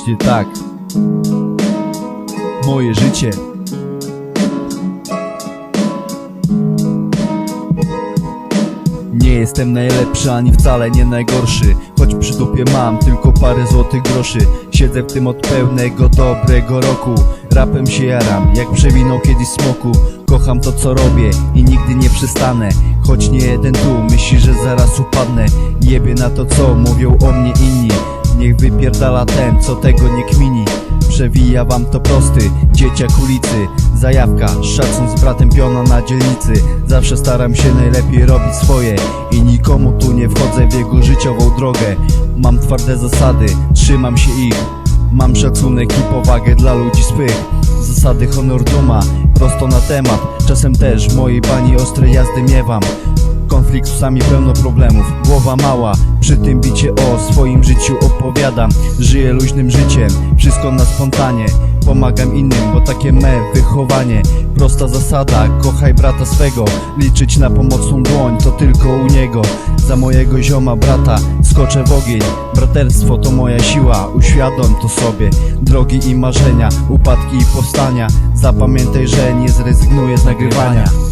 Jeśli tak, moje życie. Nie jestem najlepszy, ani wcale nie najgorszy. Choć przy dupie mam tylko parę złotych groszy. Siedzę w tym od pełnego dobrego roku. Rapem się jaram, jak przewinął kiedyś smoku. Kocham to co robię i nigdy nie przestanę. Choć nie jeden tu myśli, że zaraz upadnę. Jebie na to co mówią o mnie inni Niech wypierdala ten, co tego nie kmini. Przewija wam to prosty, dzieciak ulicy. Zajawka, szacun z bratem piona na dzielnicy. Zawsze staram się najlepiej robić swoje I nikomu tu nie wchodzę w jego życiową drogę. Mam twarde zasady, trzymam się ich. Mam szacunek i powagę dla ludzi swych. Zasady honor duma, prosto na temat. Czasem też mojej bani ostrej jazdy miewam Konflikt czasami pełno problemów, głowa mała Przy tym bicie o swoim życiu opowiadam. Żyję luźnym życiem, wszystko na spontanie. Pomagam innym, bo takie me wychowanie. Prosta zasada, kochaj brata swego. Liczyć na pomocną dłoń, to tylko u niego. Za mojego zioma brata skoczę w ogień. Braterstwo to moja siła, uświadom to sobie. Drogi i marzenia, upadki i powstania. Zapamiętaj, że nie zrezygnuję z nagrywania